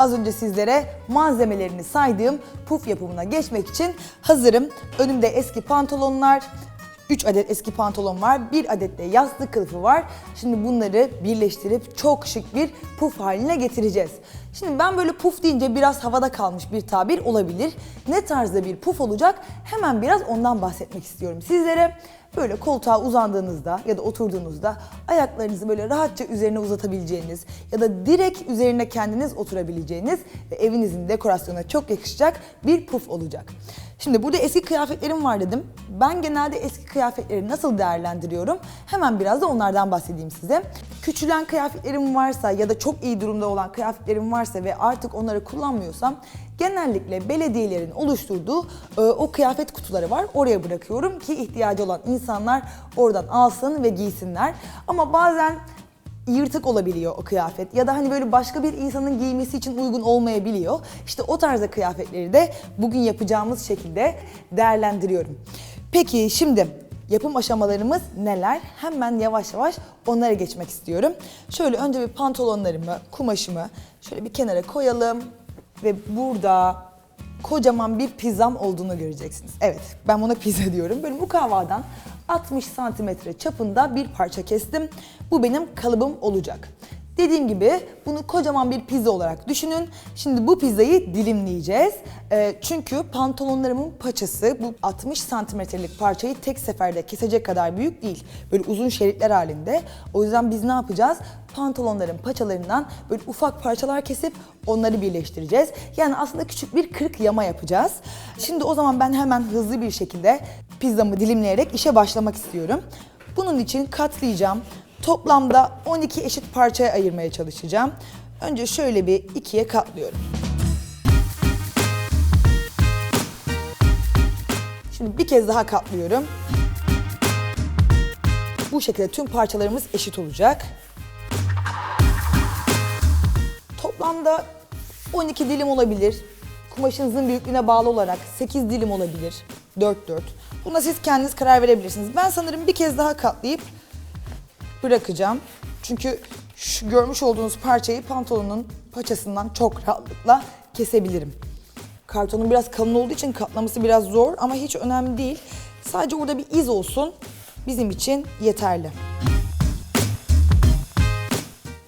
Az önce sizlere malzemelerini saydığım puf yapımına geçmek için hazırım. Önümde eski pantolonlar, 3 adet eski pantolon var, 1 adet de yastık kılıfı var. Şimdi bunları birleştirip çok şık bir puf haline getireceğiz. Şimdi ben böyle puf deyince biraz havada kalmış bir tabir olabilir. Ne tarzda bir puf olacak? Hemen biraz ondan bahsetmek istiyorum sizlere. Böyle koltuğa uzandığınızda ya da oturduğunuzda ayaklarınızı böyle rahatça üzerine uzatabileceğiniz ya da direkt üzerine kendiniz oturabileceğiniz ve evinizin dekorasyonuna çok yakışacak bir puf olacak. Şimdi burada eski kıyafetlerim var dedim. Ben genelde eski kıyafetleri nasıl değerlendiriyorum? Hemen biraz da onlardan bahsedeyim size. Küçülen kıyafetlerim varsa ya da çok iyi durumda olan kıyafetlerim varsa ve artık onları kullanmıyorsam genellikle belediyelerin oluşturduğu e, o kıyafet kutuları var. Oraya bırakıyorum ki ihtiyacı olan insanlar oradan alsın ve giysinler. Ama bazen yırtık olabiliyor o kıyafet ya da hani böyle başka bir insanın giymesi için uygun olmayabiliyor. İşte o tarzda kıyafetleri de bugün yapacağımız şekilde değerlendiriyorum. Peki şimdi yapım aşamalarımız neler? Hemen yavaş yavaş onlara geçmek istiyorum. Şöyle önce bir pantolonlarımı, kumaşımı şöyle bir kenara koyalım ve burada kocaman bir pizzam olduğunu göreceksiniz. Evet, ben buna pizza diyorum. Böyle mukavvadan 60 santimetre çapında bir parça kestim. Bu benim kalıbım olacak. Dediğim gibi bunu kocaman bir pizza olarak düşünün. Şimdi bu pizzayı dilimleyeceğiz. Ee, çünkü pantolonlarımın paçası bu 60 santimetrelik parçayı tek seferde kesecek kadar büyük değil. Böyle uzun şeritler halinde. O yüzden biz ne yapacağız? Pantolonların paçalarından böyle ufak parçalar kesip onları birleştireceğiz. Yani aslında küçük bir kırık yama yapacağız. Şimdi o zaman ben hemen hızlı bir şekilde pizzamı dilimleyerek işe başlamak istiyorum. Bunun için katlayacağım. Toplamda 12 eşit parçaya ayırmaya çalışacağım. Önce şöyle bir ikiye katlıyorum. Şimdi bir kez daha katlıyorum. Bu şekilde tüm parçalarımız eşit olacak. Toplamda 12 dilim olabilir. Kumaşınızın büyüklüğüne bağlı olarak 8 dilim olabilir. 4-4. Buna siz kendiniz karar verebilirsiniz. Ben sanırım bir kez daha katlayıp bırakacağım. Çünkü şu görmüş olduğunuz parçayı pantolonun paçasından çok rahatlıkla kesebilirim. Kartonun biraz kalın olduğu için katlaması biraz zor ama hiç önemli değil. Sadece orada bir iz olsun bizim için yeterli.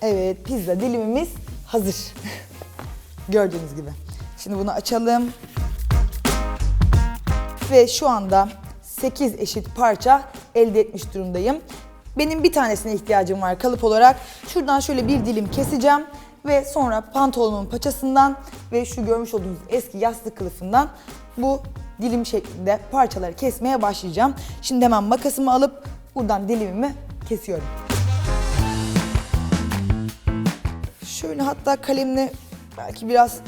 Evet, pizza dilimimiz hazır. Gördüğünüz gibi. Şimdi bunu açalım. Ve şu anda 8 eşit parça elde etmiş durumdayım. Benim bir tanesine ihtiyacım var kalıp olarak. Şuradan şöyle bir dilim keseceğim ve sonra pantolonumun paçasından ve şu görmüş olduğunuz eski yastık kılıfından bu dilim şeklinde parçaları kesmeye başlayacağım. Şimdi hemen makasımı alıp buradan dilimimi kesiyorum. Şöyle hatta kalemle belki biraz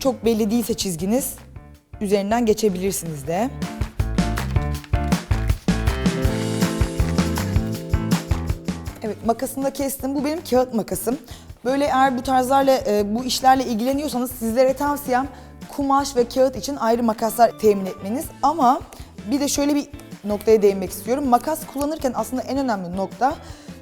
çok belli değilse çizginiz üzerinden geçebilirsiniz de. Evet makasını da kestim. Bu benim kağıt makasım. Böyle eğer bu tarzlarla, e, bu işlerle ilgileniyorsanız sizlere tavsiyem kumaş ve kağıt için ayrı makaslar temin etmeniz. Ama bir de şöyle bir noktaya değinmek istiyorum. Makas kullanırken aslında en önemli nokta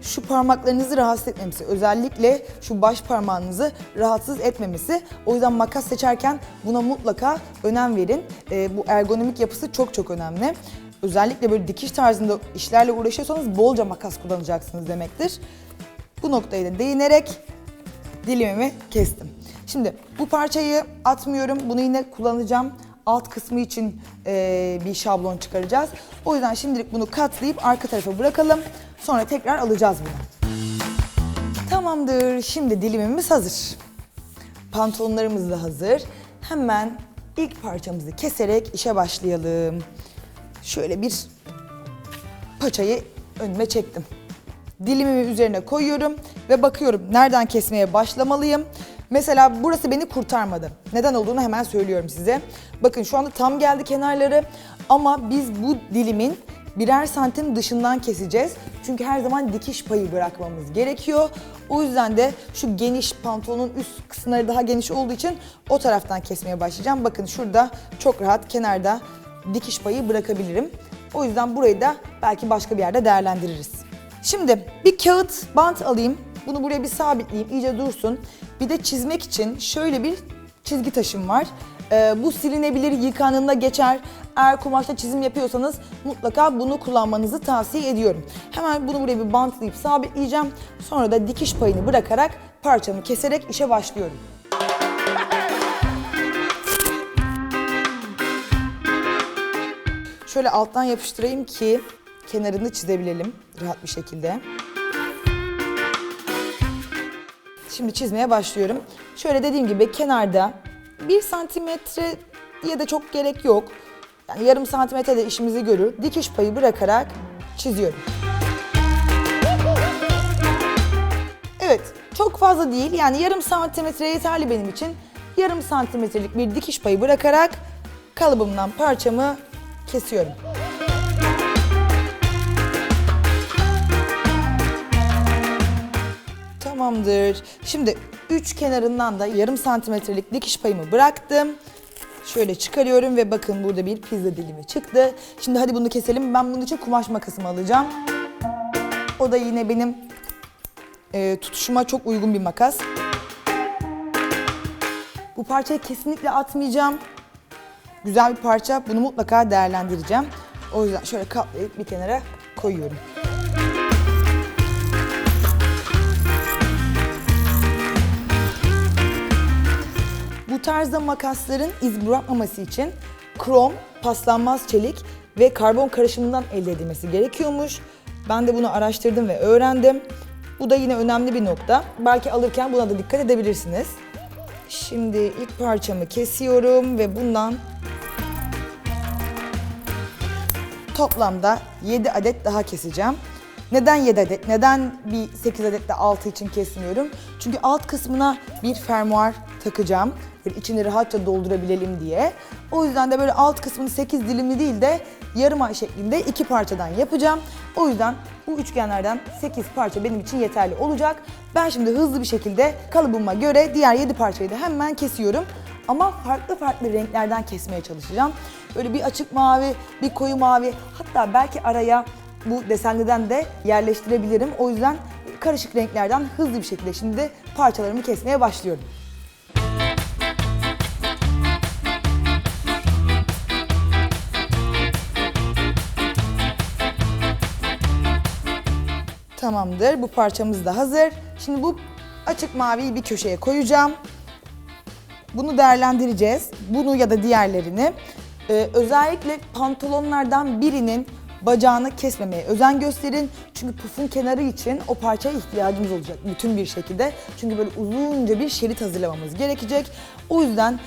şu parmaklarınızı rahatsız etmemesi. Özellikle şu baş parmağınızı rahatsız etmemesi. O yüzden makas seçerken buna mutlaka önem verin. E, bu ergonomik yapısı çok çok önemli. Özellikle böyle dikiş tarzında işlerle uğraşıyorsanız bolca makas kullanacaksınız demektir. Bu noktaya da değinerek dilimimi kestim. Şimdi bu parçayı atmıyorum. Bunu yine kullanacağım. Alt kısmı için eee, bir şablon çıkaracağız. O yüzden şimdilik bunu katlayıp arka tarafa bırakalım. Sonra tekrar alacağız bunu. Tamamdır. Şimdi dilimimiz hazır. Pantolonlarımız da hazır. Hemen ilk parçamızı keserek işe başlayalım. Şöyle bir paçayı önüme çektim. Dilimimi üzerine koyuyorum ve bakıyorum nereden kesmeye başlamalıyım. Mesela burası beni kurtarmadı. Neden olduğunu hemen söylüyorum size. Bakın şu anda tam geldi kenarları ama biz bu dilimin birer santim dışından keseceğiz. Çünkü her zaman dikiş payı bırakmamız gerekiyor. O yüzden de şu geniş pantolonun üst kısımları daha geniş olduğu için o taraftan kesmeye başlayacağım. Bakın şurada çok rahat kenarda dikiş payı bırakabilirim. O yüzden burayı da belki başka bir yerde değerlendiririz. Şimdi bir kağıt bant alayım. Bunu buraya bir sabitleyeyim, iyice dursun. Bir de çizmek için şöyle bir çizgi taşım var. Ee, bu silinebilir, yıkanında geçer. Eğer kumaşta çizim yapıyorsanız mutlaka bunu kullanmanızı tavsiye ediyorum. Hemen bunu buraya bir bantlayıp sabitleyeceğim. Sonra da dikiş payını bırakarak parçamı keserek işe başlıyorum. Şöyle alttan yapıştırayım ki kenarını çizebilelim rahat bir şekilde. Şimdi çizmeye başlıyorum. Şöyle dediğim gibi kenarda bir santimetre ya da çok gerek yok. Yani yarım santimetre de işimizi görür. Dikiş payı bırakarak çiziyorum. Evet, çok fazla değil. Yani yarım santimetre yeterli benim için. Yarım santimetrelik bir dikiş payı bırakarak kalıbımdan parçamı kesiyorum. Tamamdır. Şimdi üç kenarından da yarım santimetrelik dikiş payımı bıraktım. Şöyle çıkarıyorum ve bakın burada bir pizza dilimi çıktı. Şimdi hadi bunu keselim. Ben bunun için kumaş makasımı alacağım. O da yine benim e, tutuşuma çok uygun bir makas. Bu parçayı kesinlikle atmayacağım. Güzel bir parça. Bunu mutlaka değerlendireceğim. O yüzden şöyle katlayıp bir kenara koyuyorum. Bu tarzda makasların iz bırakmaması için krom, paslanmaz çelik ve karbon karışımından elde edilmesi gerekiyormuş. Ben de bunu araştırdım ve öğrendim. Bu da yine önemli bir nokta. Belki alırken buna da dikkat edebilirsiniz. Şimdi ilk parçamı kesiyorum ve bundan toplamda 7 adet daha keseceğim. Neden 7 adet? Neden bir 8 adet de altı için kesmiyorum? Çünkü alt kısmına bir fermuar takacağım. Böyle içini rahatça doldurabilelim diye. O yüzden de böyle alt kısmını 8 dilimli değil de yarım ay şeklinde iki parçadan yapacağım. O yüzden bu üçgenlerden 8 parça benim için yeterli olacak. Ben şimdi hızlı bir şekilde kalıbıma göre diğer 7 parçayı da hemen kesiyorum. Ama farklı farklı renklerden kesmeye çalışacağım. Böyle bir açık mavi, bir koyu mavi, hatta belki araya bu desenliden de yerleştirebilirim. O yüzden karışık renklerden hızlı bir şekilde şimdi parçalarımı kesmeye başlıyorum. Tamamdır. Bu parçamız da hazır. Şimdi bu açık maviyi bir köşeye koyacağım. Bunu değerlendireceğiz. Bunu ya da diğerlerini. Ee, özellikle pantolonlardan birinin bacağını kesmemeye özen gösterin. Çünkü pufun kenarı için o parçaya ihtiyacımız olacak bütün bir şekilde. Çünkü böyle uzunca bir şerit hazırlamamız gerekecek. O yüzden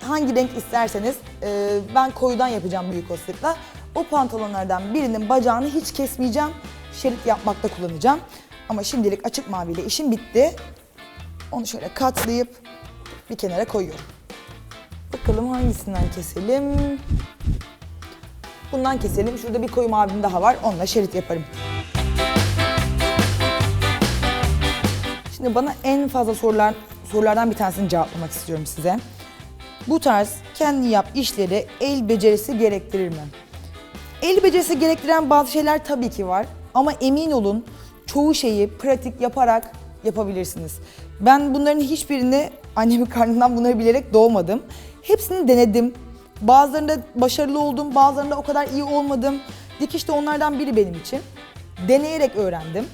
hangi renk isterseniz e, ben koyudan yapacağım büyük olasılıkla. O pantolonlardan birinin bacağını hiç kesmeyeceğim. Şerit yapmakta kullanacağım. Ama şimdilik açık maviyle işim bitti. Onu şöyle katlayıp bir kenara koyuyorum. Bakalım hangisinden keselim. Bundan keselim. Şurada bir koyu mavim daha var. Onunla şerit yaparım. Şimdi bana en fazla sorular sorulardan bir tanesini cevaplamak istiyorum size. Bu tarz kendi yap işleri el becerisi gerektirir mi? El becerisi gerektiren bazı şeyler tabii ki var ama emin olun çoğu şeyi pratik yaparak yapabilirsiniz. Ben bunların hiçbirini annemin karnından bunları bilerek doğmadım. Hepsini denedim. Bazılarında başarılı oldum, bazılarında o kadar iyi olmadım. Dikiş de onlardan biri benim için. Deneyerek öğrendim.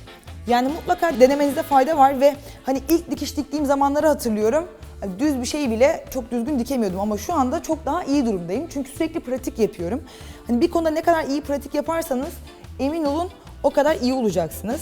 Yani mutlaka denemenizde fayda var ve hani ilk dikiş diktiğim zamanları hatırlıyorum. Hani Düz bir şeyi bile çok düzgün dikemiyordum ama şu anda çok daha iyi durumdayım. Çünkü sürekli pratik yapıyorum. Hani bir konuda ne kadar iyi pratik yaparsanız emin olun o kadar iyi olacaksınız.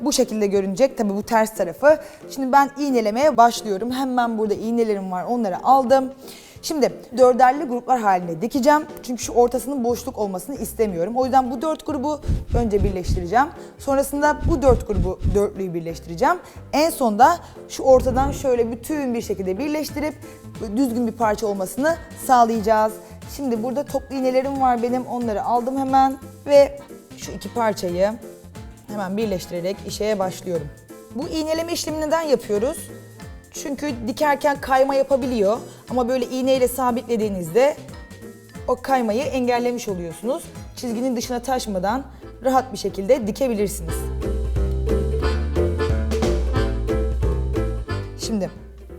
Bu şekilde görünecek. Tabii bu ters tarafı. Şimdi ben iğnelemeye başlıyorum. Hemen burada iğnelerim var. Onları aldım. Şimdi dörderli gruplar halinde dikeceğim. Çünkü şu ortasının boşluk olmasını istemiyorum. O yüzden bu dört grubu önce birleştireceğim. Sonrasında bu dört grubu dörtlüyü birleştireceğim. En sonda şu ortadan şöyle bütün bir şekilde birleştirip düzgün bir parça olmasını sağlayacağız. Şimdi burada toplu iğnelerim var benim. Onları aldım hemen ve şu iki parçayı hemen birleştirerek işe başlıyorum. Bu iğneleme işlemini neden yapıyoruz? Çünkü dikerken kayma yapabiliyor. Ama böyle iğneyle sabitlediğinizde o kaymayı engellemiş oluyorsunuz. Çizginin dışına taşmadan rahat bir şekilde dikebilirsiniz. Şimdi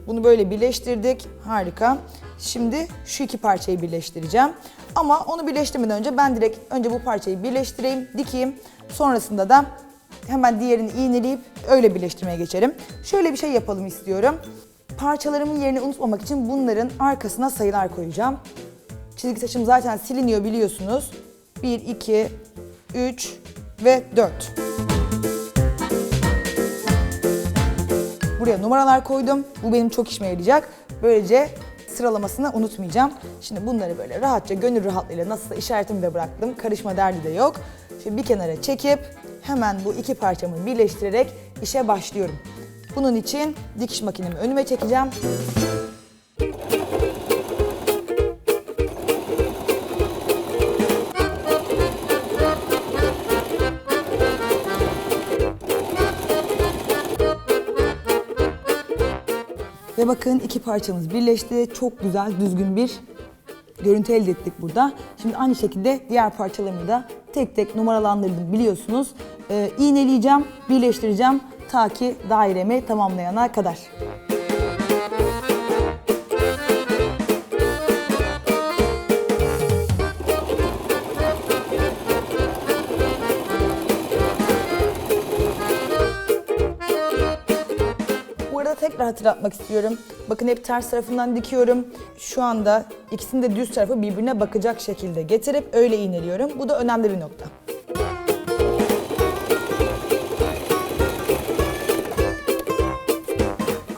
bunu böyle birleştirdik. Harika. Şimdi şu iki parçayı birleştireceğim. Ama onu birleştirmeden önce ben direkt önce bu parçayı birleştireyim, dikeyim. Sonrasında da hemen diğerini iğneleyip öyle birleştirmeye geçerim. Şöyle bir şey yapalım istiyorum. Parçalarımın yerini unutmamak için bunların arkasına sayılar koyacağım. Çizgi saçım zaten siliniyor biliyorsunuz. 1, 2, 3 ve 4. Buraya numaralar koydum. Bu benim çok işime yarayacak. Böylece sıralamasını unutmayacağım. Şimdi bunları böyle rahatça gönül rahatlığıyla nasılsa işaretimi de bıraktım. Karışma derdi de yok. Şimdi bir kenara çekip hemen bu iki parçamı birleştirerek işe başlıyorum. Bunun için dikiş makinemi önüme çekeceğim. Ve bakın iki parçamız birleşti. Çok güzel, düzgün bir görüntü elde ettik burada. Şimdi aynı şekilde diğer parçalarımı da tek tek numaralandırdım biliyorsunuz. Ee, iğneleyeceğim, birleştireceğim ta ki dairemi tamamlayana kadar. Tekrar hatırlatmak istiyorum. Bakın hep ters tarafından dikiyorum. Şu anda ikisinin de düz tarafı birbirine bakacak şekilde getirip öyle iğneliyorum. Bu da önemli bir nokta.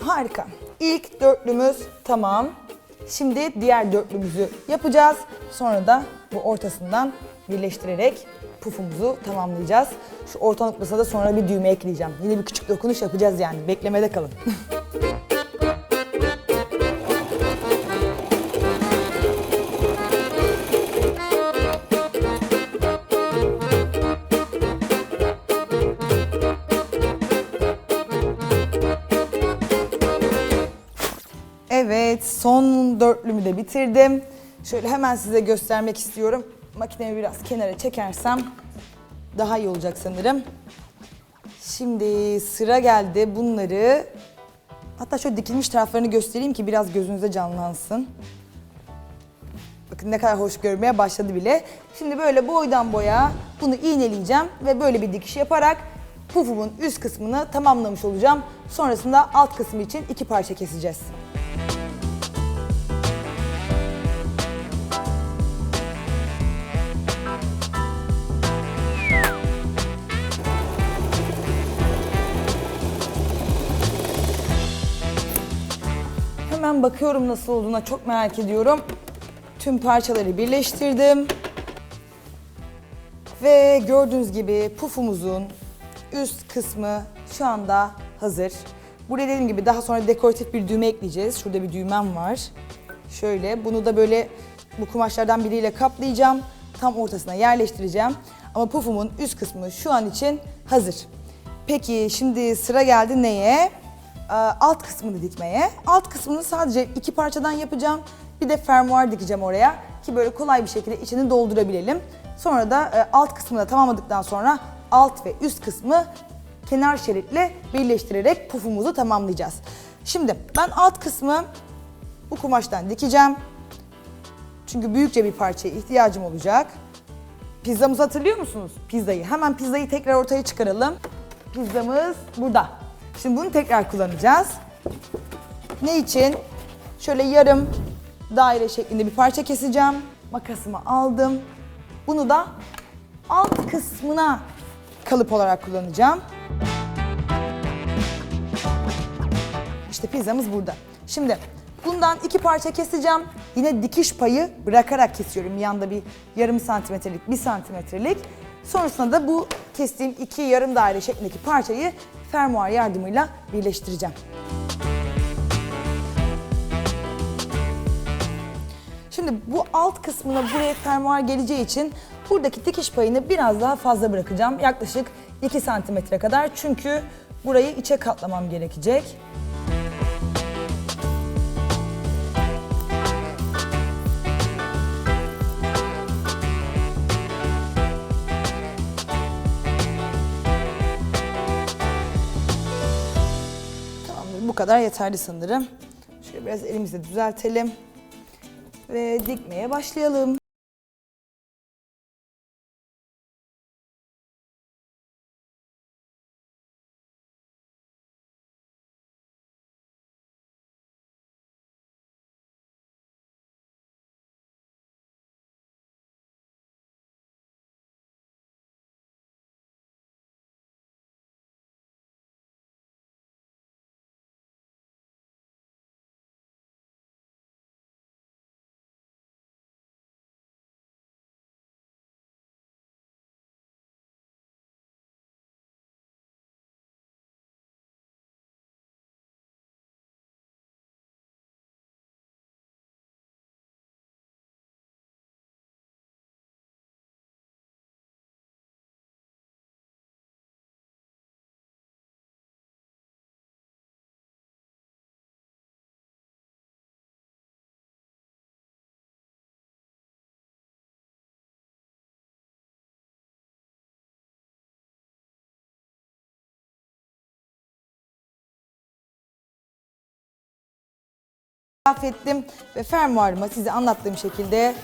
Harika. İlk dörtlümüz tamam. Şimdi diğer dörtlümüzü yapacağız. Sonra da bu ortasından birleştirerek pufumuzu tamamlayacağız. Şu orta noktasına da sonra bir düğme ekleyeceğim. Yine bir küçük dokunuş yapacağız yani. Beklemede kalın. Evet, son dörtlümü de bitirdim. Şöyle hemen size göstermek istiyorum. Makinemi biraz kenara çekersem daha iyi olacak sanırım. Şimdi sıra geldi bunları. Hatta şöyle dikilmiş taraflarını göstereyim ki biraz gözünüze canlansın. Bakın ne kadar hoş görmeye başladı bile. Şimdi böyle boydan boya bunu iğneleyeceğim ve böyle bir dikiş yaparak pufumun üst kısmını tamamlamış olacağım. Sonrasında alt kısmı için iki parça keseceğiz. Bakıyorum nasıl olduğuna çok merak ediyorum. Tüm parçaları birleştirdim. Ve gördüğünüz gibi pufumuzun üst kısmı şu anda hazır. Buraya dediğim gibi daha sonra dekoratif bir düğme ekleyeceğiz. Şurada bir düğmem var. Şöyle bunu da böyle bu kumaşlardan biriyle kaplayacağım. Tam ortasına yerleştireceğim. Ama pufumun üst kısmı şu an için hazır. Peki şimdi sıra geldi neye? Ee, alt kısmını dikmeye. Alt kısmını sadece iki parçadan yapacağım. Bir de fermuar dikeceğim oraya ki böyle kolay bir şekilde içini doldurabilelim. Sonra da e, alt kısmını da tamamladıktan sonra alt ve üst kısmı kenar şeritle birleştirerek pufumuzu tamamlayacağız. Şimdi ben alt kısmı bu kumaştan dikeceğim. Çünkü büyükçe bir parçaya ihtiyacım olacak. Pizzamızı hatırlıyor musunuz? Pizzayı. Hemen pizzayı tekrar ortaya çıkaralım. Pizzamız burada. Şimdi bunu tekrar kullanacağız. Ne için? Şöyle yarım daire şeklinde bir parça keseceğim. Makasımı aldım. Bunu da alt kısmına kalıp olarak kullanacağım. İşte pizzamız burada. Şimdi bundan iki parça keseceğim. Yine dikiş payı bırakarak kesiyorum. Yanda bir yarım santimetrelik, bir santimetrelik. Sonrasında da bu kestiğim iki yarım daire şeklindeki parçayı fermuar yardımıyla birleştireceğim. Şimdi bu alt kısmına buraya fermuar geleceği için buradaki dikiş payını biraz daha fazla bırakacağım. Yaklaşık 2 santimetre kadar çünkü burayı içe katlamam gerekecek. Kadar yeterli sanırım. Şöyle biraz elimizle düzeltelim ve dikmeye başlayalım. Affettim ve fermuarımı size anlattığım şekilde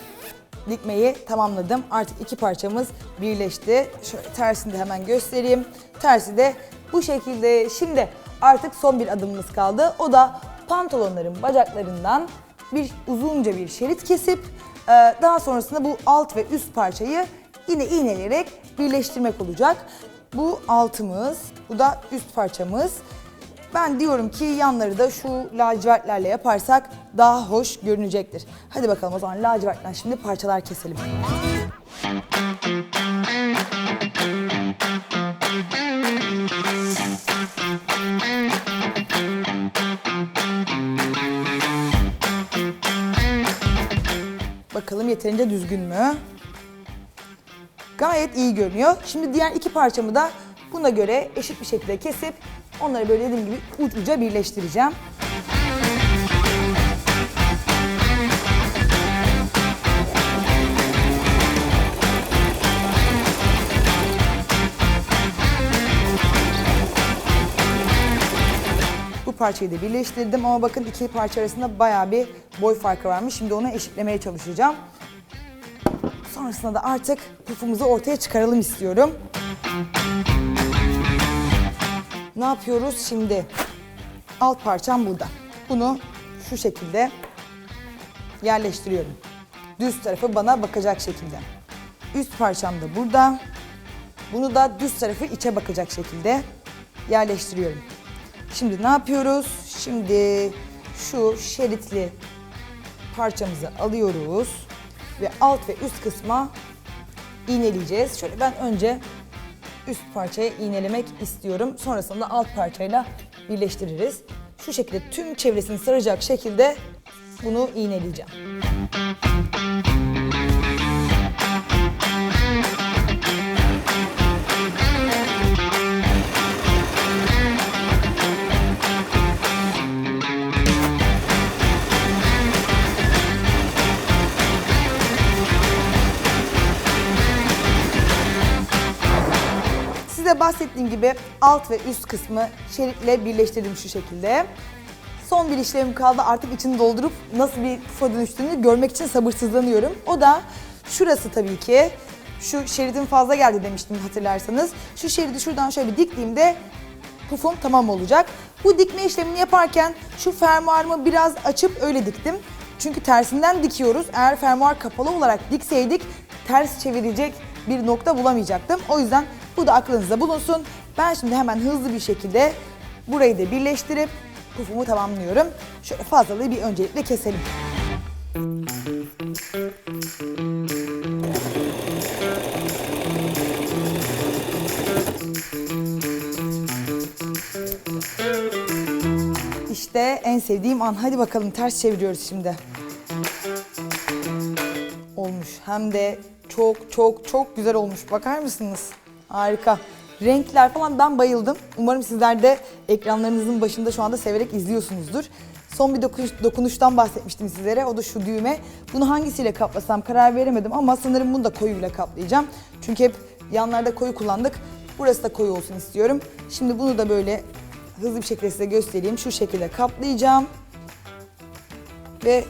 dikmeyi tamamladım. Artık iki parçamız birleşti. Şöyle tersini de hemen göstereyim. Tersi de bu şekilde. Şimdi artık son bir adımımız kaldı. O da pantolonların bacaklarından bir uzunca bir şerit kesip e, daha sonrasında bu alt ve üst parçayı yine iğneleyerek birleştirmek olacak. Bu altımız, bu da üst parçamız. Ben diyorum ki yanları da şu lacivertlerle yaparsak daha hoş görünecektir. Hadi bakalım o zaman lacivertten şimdi parçalar keselim. Bakalım yeterince düzgün mü? Gayet iyi görünüyor. Şimdi diğer iki parçamı da buna göre eşit bir şekilde kesip onları böyle dediğim gibi uç uca birleştireceğim. Bu parçayı da birleştirdim ama bakın iki parça arasında bayağı bir boy farkı varmış. Şimdi onu eşitlemeye çalışacağım. Sonrasında da artık pufumuzu ortaya çıkaralım istiyorum. Ne yapıyoruz şimdi? Alt parçam burada. Bunu şu şekilde yerleştiriyorum. Düz tarafı bana bakacak şekilde. Üst parçam da burada. Bunu da düz tarafı içe bakacak şekilde yerleştiriyorum. Şimdi ne yapıyoruz? Şimdi şu şeritli parçamızı alıyoruz ve alt ve üst kısma iğneleyeceğiz. Şöyle ben önce üst parçayı iğnelemek istiyorum. Sonrasında alt parçayla birleştiririz. Şu şekilde tüm çevresini saracak şekilde bunu iğneleyeceğim. Bahsettiğim gibi alt ve üst kısmı şeritle birleştirdim şu şekilde. Son bir işlemim kaldı artık içini doldurup nasıl bir pufa dönüştüğünü görmek için sabırsızlanıyorum. O da şurası tabii ki. Şu şeridin fazla geldi demiştim hatırlarsanız. Şu şeridi şuradan şöyle bir diktiğimde pufum tamam olacak. Bu dikme işlemini yaparken şu fermuarımı biraz açıp öyle diktim. Çünkü tersinden dikiyoruz. Eğer fermuar kapalı olarak dikseydik ters çevirecek bir nokta bulamayacaktım. O yüzden bu da aklınızda bulunsun. Ben şimdi hemen hızlı bir şekilde burayı da birleştirip pufumu tamamlıyorum. Şöyle fazlalığı bir öncelikle keselim. İşte en sevdiğim an. Hadi bakalım ters çeviriyoruz şimdi. hem de çok çok çok güzel olmuş. Bakar mısınız? Harika. Renkler falan ben bayıldım. Umarım sizler de ekranlarınızın başında şu anda severek izliyorsunuzdur. Son bir dokunuş, dokunuştan bahsetmiştim sizlere. O da şu düğme. Bunu hangisiyle kaplasam karar veremedim ama sanırım bunu da koyuyla kaplayacağım. Çünkü hep yanlarda koyu kullandık. Burası da koyu olsun istiyorum. Şimdi bunu da böyle hızlı bir şekilde size göstereyim. Şu şekilde kaplayacağım ve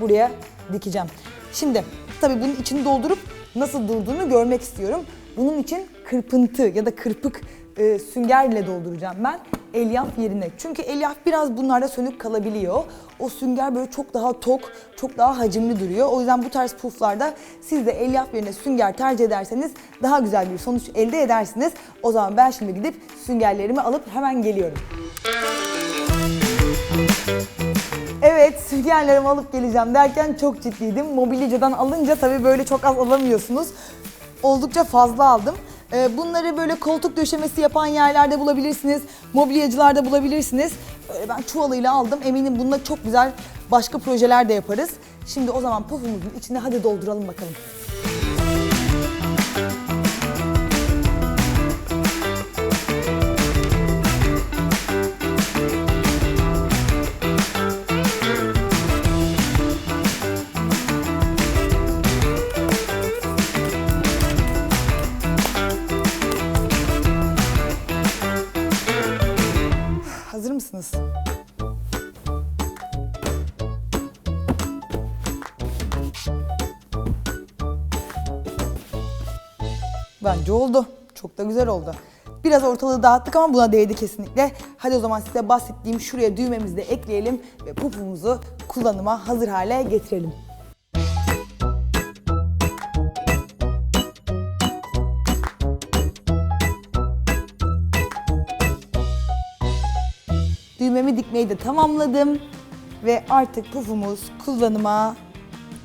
buraya dikeceğim. Şimdi tabii bunun içini doldurup nasıl durduğunu görmek istiyorum. Bunun için kırpıntı ya da kırpık e, süngerle dolduracağım ben elyaf yerine. Çünkü elyaf biraz bunlarda sönük kalabiliyor. O sünger böyle çok daha tok, çok daha hacimli duruyor. O yüzden bu tarz puflarda siz de elyaf yerine sünger tercih ederseniz daha güzel bir sonuç elde edersiniz. O zaman ben şimdi gidip süngerlerimi alıp hemen geliyorum. Evet, süngerlerimi alıp geleceğim derken çok ciddiydim. Mobilyacıdan alınca tabii böyle çok az alamıyorsunuz. Oldukça fazla aldım. Ee, Bunları böyle koltuk döşemesi yapan yerlerde bulabilirsiniz. Mobilyacılarda bulabilirsiniz. Böyle ben çuvalıyla aldım. Eminim bununla çok güzel başka projeler de yaparız. Şimdi o zaman pufumuzun içine hadi dolduralım bakalım. Bence oldu. Çok da güzel oldu. Biraz ortalığı dağıttık ama buna değdi kesinlikle. Hadi o zaman size bahsettiğim şuraya düğmemizi de ekleyelim ve pupumuzu kullanıma hazır hale getirelim. Düğmemi dikmeyi de tamamladım ve artık pufumuz kullanıma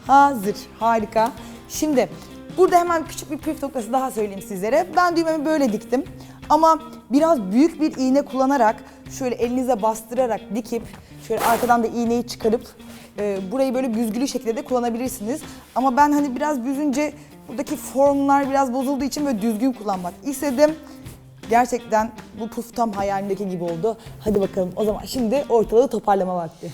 hazır. Harika. Şimdi burada hemen küçük bir püf noktası daha söyleyeyim sizlere. Ben düğmemi böyle diktim ama biraz büyük bir iğne kullanarak şöyle elinize bastırarak dikip şöyle arkadan da iğneyi çıkarıp e, burayı böyle büzgülü şekilde de kullanabilirsiniz. Ama ben hani biraz büzünce buradaki formlar biraz bozulduğu için böyle düzgün kullanmak istedim. Gerçekten bu puf tam hayalimdeki gibi oldu. Hadi bakalım o zaman şimdi ortalığı toparlama vakti.